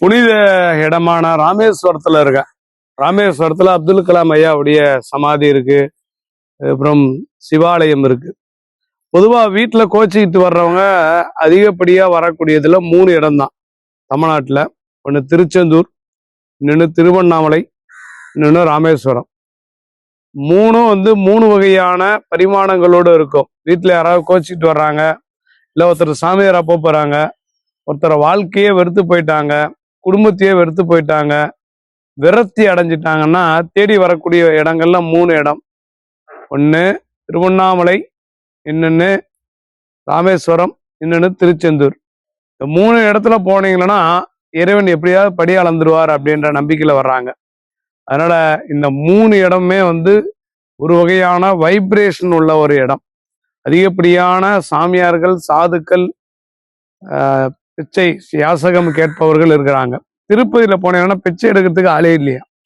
புனித இடமான ராமேஸ்வரத்துல இருக்க ராமேஸ்வரத்துல அப்துல் கலாம் ஐயாவுடைய சமாதி இருக்கு. அப்புறம் சிவாலயம் இருக்கு. பொதுவாக வீட்டில் கோச்சிக்கிட்டு வர்றவங்க அதிகப்படியாக வரக்கூடியதில் மூணு இடம்தான். தமிழ்நாட்டில். ஒன்று திருச்செந்தூர் இன்னொன்று திருவண்ணாமலை இன்னொன்று ராமேஸ்வரம். மூணும் வந்து மூணு வகையான பரிமாணங்களோடு இருக்கும். வீட்டில் யாராவது கோச்சிக்கிட்டு வர்றாங்க இல்லை ஒருத்தர் சாமியார் போக போகிறாங்க ஒருத்தர் வாழ்க்கையே வெறுத்து போயிட்டாங்க குடும்பத்தையே வெறுத்து போயிட்டாங்க. விரக்தி அடைஞ்சிட்டாங்கன்னா தேடி வரக்கூடிய இடங்கள்ல மூணு இடம். ஒன்று திருவண்ணாமலை இன்னொன்று ராமேஸ்வரம் இன்னொன்று திருச்செந்தூர். இந்த மூணு இடத்துல போனீங்கன்னா இறைவன் எப்படியாவது படி அளந்துருவார் அப்படின்ற நம்பிக்கையில் வர்றாங்க. அதனால இந்த மூணு இடமே வந்து ஒரு வகையான வைப்ரேஷன் உள்ள ஒரு இடம். அதிகப்படியான சாமியார்கள் சாதுக்கள் பிச்சை யாசகம் கேட்பவர்கள் இருக்கிறாங்க. திருப்பதியில் போனீங்கன்னா பிச்சை எடுக்கிறதுக்கு ஆளே இல்லையா?